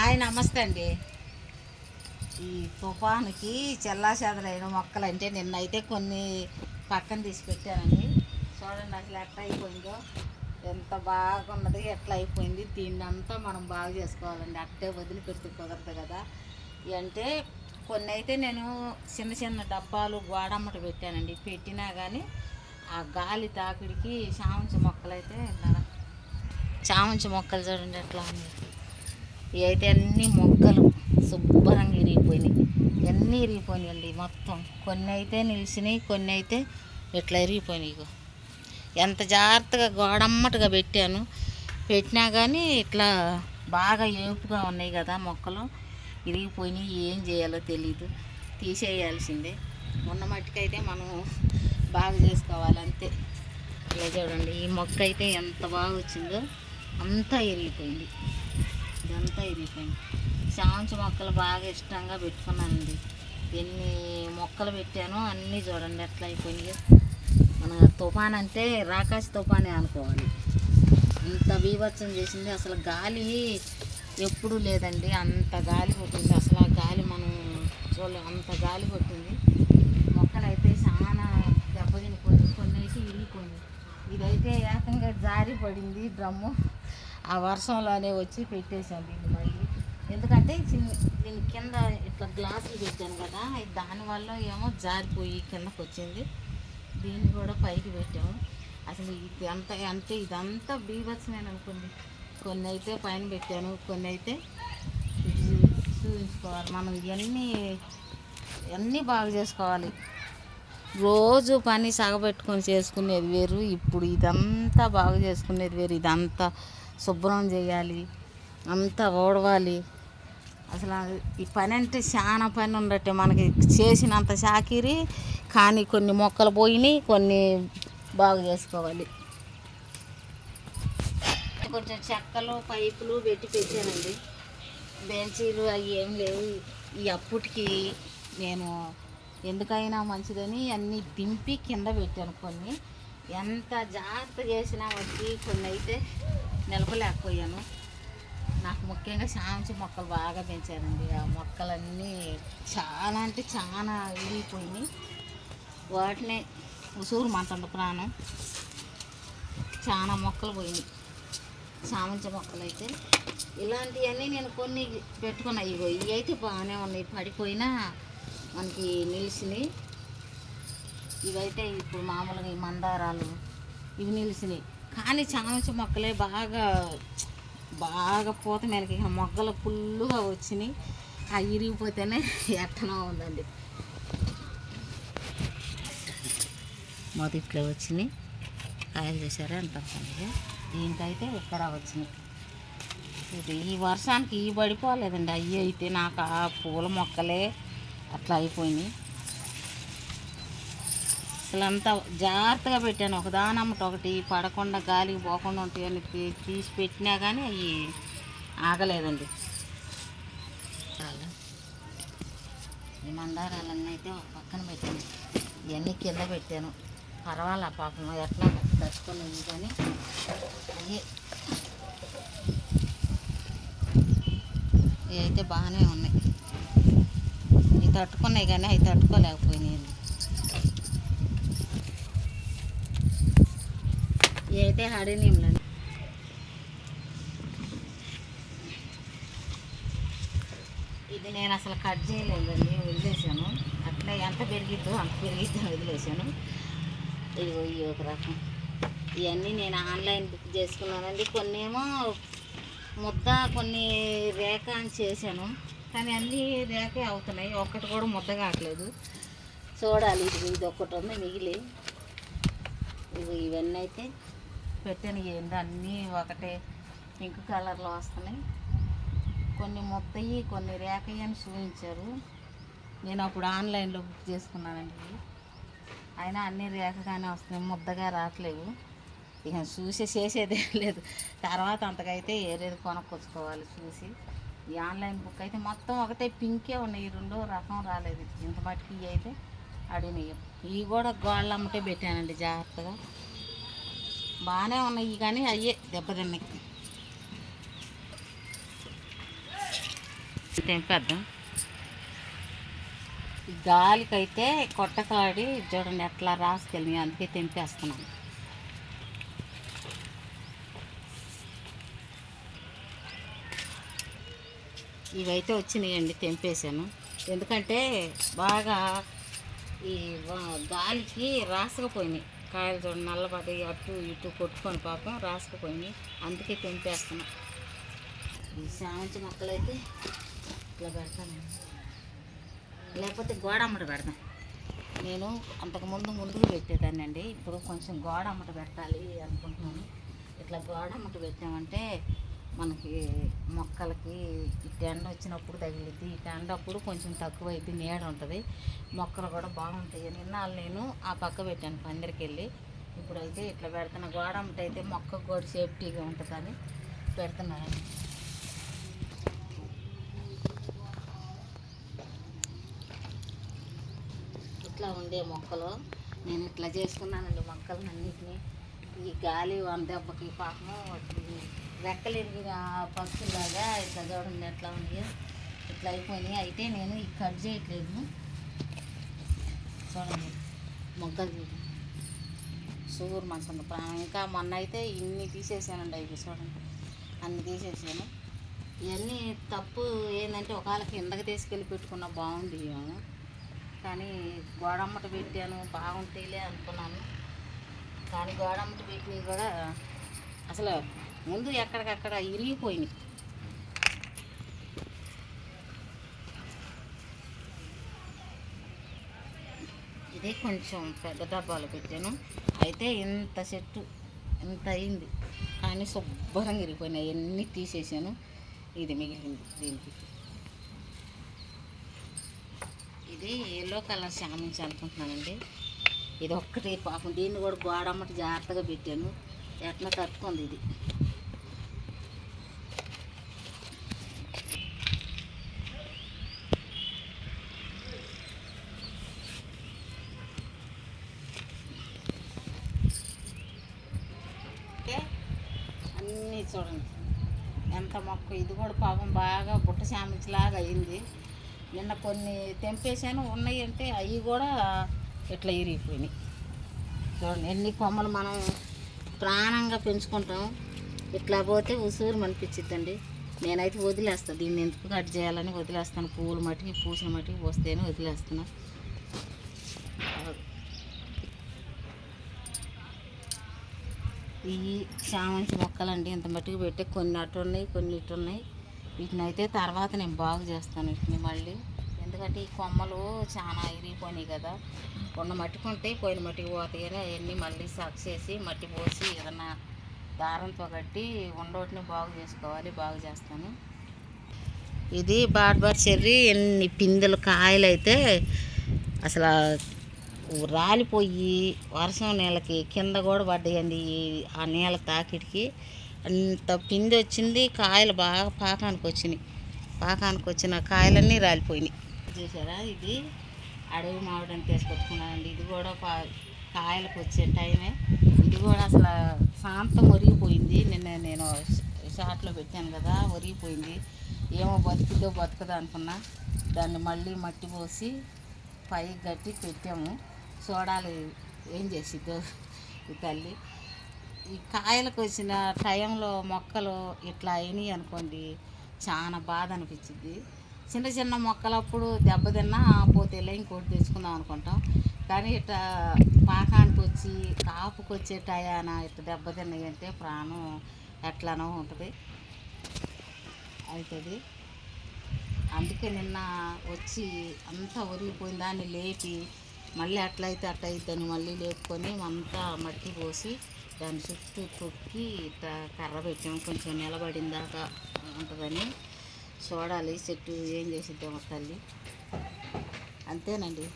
Hi నమస్తే అండి. ఈ తుఫానుకి చెల్లాచెదలైన మొక్కలు అంటే నిన్నైతే కొన్ని పక్కన తీసి పెట్టానండి చూడండి అసలు ఎట్లా అయిపోయిందో. ఎంత బాగున్నది ఎట్లా అయిపోయింది దీన్ని అంతా మనం బాగు చేసుకోవాలండి. అట్టే వదిలిపెడితే కుదరదు కదా. అంటే కొన్ని అయితే నేను చిన్న చిన్న డబ్బాలు గోడమ్మట పెట్టానండి. పెట్టినా కానీ ఆ గాలి తాకిడికి చామంతి మొక్కలు అయితే ఇలా మొక్కలు చూడండి ఎట్లా ఉంది ఏదైతే అన్ని మొక్కలు శుభ్రంగా ఇరిగిపోయినాయి. ఇవన్నీ ఇరిగిపోయినాయండి మొత్తం. కొన్ని అయితే నిలిచినాయి కొన్ని అయితే ఇట్లా ఇరిగిపోయినాయి ఇగో. ఎంత జాగ్రత్తగా గోడమ్మటగా పెట్టాను. పెట్టినా కానీ ఇట్లా బాగా ఏపుగా ఉన్నాయి కదా మొక్కలు. ఇరిగిపోయినాయి ఏం చేయాలో తెలీదు. తీసేయాల్సిందే. ఉన్న మట్టికైతే మనం బాగా చేసుకోవాలి అంతే ఇలా చూడండి ఈ మొక్క అయితే ఎంత బాగా వచ్చిందో అంతా ఇరిగిపోయింది. ఇదంతా ఇరిగిపోయింది. చామంతి మొక్కలు బాగా ఇష్టంగా పెట్టుకున్నానండి. ఎన్ని మొక్కలు పెట్టానో అన్నీ చూడండి ఎట్లా అయిపోయినాయో. మన తుఫాన్ అంటే రాకాశ తుఫానే అనుకోవాలి. ఇంత బీభత్సం చేసింది అసలు గాలి ఎప్పుడూ లేదండి. అంత గాలి కొట్టింది. అసలు ఆ గాలి మనం చూడలేం. అంత గాలి కొట్టింది. మొక్కలు అయితే చాలా దెబ్బతినిపోయింది. కొన్ని అయితే ఇరిగిపోయింది. ఇదైతే ఏకంగా జారి పడింది డ్రమ్ము. ఆ వర్షంలోనే వచ్చి పెట్టేశాను దీన్ని మళ్ళీ. ఎందుకంటే చిన్న దీని కింద ఇట్లా గ్లాసులు పెట్టాను కదా దానివల్ల ఏమో జారిపోయి కిందకు వచ్చింది దీన్ని కూడా పైకి పెట్టాము. అసలు ఇది అంత అంటే ఇదంతా బీభత్సమేన అనుకుంది కొన్ని అయితే పైన పెట్టాను కొన్ని అయితే చూపించుకోవాలి. మనం ఇవన్నీ అన్నీ బాగా చేసుకోవాలి. రోజు పని సగబెట్టుకొని చేసుకునేది వేరు ఇప్పుడు ఇదంతా బాగా చేసుకునేది వేరు ఇదంతా శుభ్రం చేయాలి అంతా ఓడవాలి. అసలు ఈ పని అంటే చాలా పని ఉండట్టే మనకి. చేసినంత చాకిరి కానీ కొన్ని మొక్కలు పోయినాయి కొన్ని బాగు చేసుకోవాలి. కొంచెం చెక్కలు పైపులు పెట్టి పెట్టానండి. బెంచీలు అవి ఏం లేవు. ఈ అప్పటికి నేను ఎందుకైనా మంచిదని అన్నీ దింపి కింద పెట్టాను కొన్ని. ఎంత జాగ్రత్త చేసినా వచ్చి కొన్ని అయితే నిలపలేకపోయాను నాకు ముఖ్యంగా చామంతి మొక్కలు బాగా పెంచానండి ఆ మొక్కలన్నీ చాలా అంటే చాలా విరిగిపోయినాయి వాటిని ఉసూరు మంటుండ ప్రాణం. చాలా మొక్కలు పోయినాయి. చామంతి మొక్కలు అయితే ఇలాంటివన్నీ నేను కొన్ని పెట్టుకున్నాయి ఇగో ఇవి అయితే బాగానే ఉన్నాయి. పడిపోయినా మనకి నిలిచినాయి. ఇవైతే ఇప్పుడు మామూలుగా ఈ మందారాలు ఇవి నిలిచినాయి. కానీ చామంతి మొక్కలే బాగా బాగా పూత మేలకి. ఇక మొగ్గలు ఫుల్లుగా వచ్చినాయి. ఆ ఇరిగిపోతేనే ఎట్టనో ఉందండి. మొదట్లో వచ్చినాయి. కాయలు చేశారా ఎంత దీనికైతే ఇక్కడ వచ్చినాయి. ఇది ఈ వర్షానికి ఈ పడిపోలేదండి. అవి అయితే నాకు ఆ పూల మొక్కలే అట్లా అయిపోయినాయి. అసలు అంతా జాగ్రత్తగా పెట్టాను. ఒకదానమ్మట ఒకటి పడకుండా గాలికి పోకుండా ఉంటాయని తీసి పెట్టినా కానీ అవి ఆగలేదండి. ఈ మందారాలన్నీ అయితే ఒక పక్కన పెట్టాను. ఇవన్నీ కింద పెట్టాను. పర్వాలా పాపం ఎట్లా తట్టుకునేది కానీ. అవి ఇవి అయితే బాగానే ఉన్నాయి. ఇవి తట్టుకున్నాయి కానీ అవి తట్టుకోలేకపోయినాయి ఇవి హరినీయంలో ఇది నేను అసలు కట్ చేయలేదండి వదిలేసాను అట్లా ఎంత పెరిగిద్దో అంత పెరిగిద్దో వదిలేసాను ఇదిగో ఈ ఒక రకం. ఇవన్నీ నేను ఆన్లైన్ బుక్ చేసుకున్నానండి. కొన్ని ఏమో ముద్ద కొన్ని రేఖ అని చేశాను. కానీ అన్నీ రేఖే అవుతున్నాయి. ఒక్కటి కూడా ముద్ద కావట్లేదు. చూడాలి ఇది ఇది ఒక్కటి ఉంది మిగిలి. ఇవన్నీ అయితే పెట్టాను. ఏంటి? అన్నీ ఒకటే. పింక్ కలర్లో వస్తున్నాయి. కొన్ని మొత్తయి కొన్ని రేఖయ్య అని చూపించారు. నేను అప్పుడు ఆన్లైన్లో బుక్ చేసుకున్నానండి అయినా అన్ని రేఖగానే వస్తున్నాయి. ముద్దగా రావట్లేవు. ఇక చూసి చేసేదే లేదు. తర్వాత అంతకైతే ఏరేది కొనుక్కొచ్చుకోవాలి చూసి. ఈ ఆన్లైన్ బుక్ అయితే మొత్తం ఒకటే పింకే ఉన్నాయి. ఈ రెండో రకం రాలేదు. ఇంత మటుకు ఇవి అయితే అడిగినాయి. ఇవి కూడా గోళ్ళ అమ్మటే పెట్టానండి జాగ్రత్తగా. బాగానే ఉన్నాయి కానీ అయ్యే దెబ్బతిన్నాయి తెంపేద్దాం గాలికైతే కొట్టకాడి చూడండి ఎట్లా రాసుకెళ్ళి అందుకే తెంపేస్తున్నాను. ఇవైతే వచ్చినాయండి తెంపేశాను. ఎందుకంటే బాగా ఈ గాలికి రాసకపోయినాయి. కాయలు చూడండి నల్లబడి అటు ఇటు కొట్టుకొని పాపం రాసుకుపోయింది. అందుకే తెంపేస్తున్నా. ఈ సామంతి మొక్కలైతే ఇట్లా పెడతాను. లేకపోతే గోడ అమ్మట పెడతాం నేను అంతకుముందు ముందుకు పెట్టేదాన్ని అండి. ఇప్పుడు కొంచెం గోడ అమ్మట పెట్టాలి అనుకుంటున్నాను. ఇట్లా గోడ అమ్మట పెట్టామంటే మనకి మొక్కలకి ఈ ఎండ వచ్చినప్పుడు తగిలిద్ది. ఈ ఎండ అప్పుడు కొంచెం తక్కువ అయితే నీడ ఉంటుంది. మొక్కలు కూడా బాగుంటాయి. నిన్నాళ్ళు నేను ఆ పక్క పెట్టాను పందిరికి వెళ్ళి ఇప్పుడైతే ఇట్లా పెడుతున్న. గోడ అయితే మొక్కకు కూడా సేఫ్టీగా ఉంటుందని పెడుతున్నాను. ఇట్లా ఉండే మొక్కలు. నేను ఇట్లా చేసుకున్నానండి మొక్కలను అన్నిటిని ఈ గాలి వన దెబ్బకి పాపము ఈ రెక్కలు ఎరిగిన పక్షుల్లాగా ఇట్లా చూడండి ఎట్లా ఉన్నాయో. ఇట్లా అయిపోయినాయి. అయితే నేను ఈ కట్ చేయట్లేదు. చూడండి. మొగ్గలు చూడండి సూర్ మంచి ప్రాణం. ఇంకా మొన్న అయితే ఇన్ని తీసేసానండి అవి చూడండి. అన్ని తీసేసాను. ఇవన్నీ తప్పు ఏంటంటే ఒకవేళ కిందకి తీసుకెళ్ళి పెట్టుకున్నా బాగుంది కానీ గోడమ్మట పెట్టాను. బాగుంటాయిలే అనుకున్నాను. కానీ గోడమ్మట పెట్టినవి కూడా అసలు ముందు ఎక్కడికక్కడ ఇరిగిపోయినాయి ఇది కొంచెం పెద్ద డబ్బాలు పెట్టాను. అయితే ఇంత చెట్టు ఇంత అయింది. కానీ శుభ్రంగా ఇరిగిపోయినాయి. అన్నీ తీసేసాను ఇది మిగిలింది దీనికి. ఇది ఎల్లో కలర్ శామించి అనుకుంటున్నానండి. ఇది ఒక్కటి పాపం. దీన్ని కూడా గోడమ్మటి జాగ్రత్తగా పెట్టాను. ఎట్లా తట్టుకుంది ఇది? అన్నీ చూడండి. ఎంత మొక్క. ఇది కూడా పాపం బాగా బుట్ట శామించలాగా అయింది. నిన్న కొన్ని తెంపేశాను. ఉన్నాయి అంటే అవి కూడా ఇట్లా ఇరిగిపోయినాయి. చూడండి ఎన్ని కొమ్మలు మనం ప్రాణంగా పెంచుకుంటాం. ఇట్లా పోతే ఉసూరు అనిపించిద్దండి. నేనైతే వదిలేస్తాను దీన్ని ఎందుకు కట్ చేయాలని వదిలేస్తాను. పువ్వులు మట్టికి పూసిన మట్టికి పోస్తేనే వదిలేస్తాను ఈ చామంతి మొక్కలండి ఇంత మట్టుకు పెట్టి. కొన్ని అటు ఉన్నాయి కొన్ని ఇటు ఉన్నాయి వీటిని అయితే తర్వాత నేను బాగు చేస్తాను వీటిని మళ్ళీ. ఎందుకంటే ఈ కొమ్మలు చాలా ఇరిగిపోయినాయి కదా. ఉన్న మట్టికి ఉంటాయి పోయిన మట్టికి పోతాయి అని అవన్నీ మళ్ళీ సక్ చేసి మట్టి పోసి ఏదన్నా దారంతో కట్టి ఉండోటిని బాగు చేసుకోవాలి బాగు చేస్తాను. ఇది బాడ్బార్ చెర్రీ ఎన్ని పిందెలు కాయలు అయితే అసలు రాలిపోయి వర్షం నీళ్ళకి కింద కూడా పడ్డాయండి ఈ- ఆ నీళ్ళ తాకిడికి. అంత పిండి వచ్చింది కాయలు బాగా పాకానికి వచ్చినాయి. పాకానికి వచ్చిన కాయలన్నీ రాలిపోయినాయి. చూసారా? ఇది అడవి మామిడిని తీసుకొచ్చుకున్నానండి. ఇది కూడా పా కాయలకు వచ్చే టైమే. ఇది కూడా అసలు శాంతం ఒరిగిపోయింది. నిన్న నేను షాట్లో పెట్టాను కదా ఒరిగిపోయింది. ఏమో బతుకుదో బతుకదో అనుకున్నా. దాన్ని మళ్ళీ మట్టి పోసి పైకి గట్టి పెట్టాము. చూడాలి ఏం చేసిద్దో ఈ తల్లి. ఈ కాయలకు వచ్చిన టైంలో మొక్కలు ఇట్లా అయినాయి అనుకోండి చాలా బాధ అనిపించింది చిన్న చిన్న మొక్కలప్పుడు దెబ్బతిన్నా పోతేలే ఇంకోటి తెచ్చుకుందాం అనుకుంటాం. కానీ ఇట్లా పాకానికి వచ్చి కాపుకి వచ్చే టయాన ఇట్లా దెబ్బతిన్నాయి అంటే ప్రాణం ఎట్లానో ఉంటుంది. అవుతుంది అందుకే నిన్న వచ్చి అంతా ఒరిగిపోయిన దాన్ని లేపి మళ్ళీ అట్లయితే అట్లా మళ్ళీ లేపుకొని అంతా మట్టి పోసి దాని చుట్టూ తొక్కి ఇట్లా కర్ర పెట్టాము కొంచెం నిలబడిన దాకా ఉంటుందని. చూడాలి చెట్టు ఏం చేసిద్దామో తల్లి. అంతేనండి.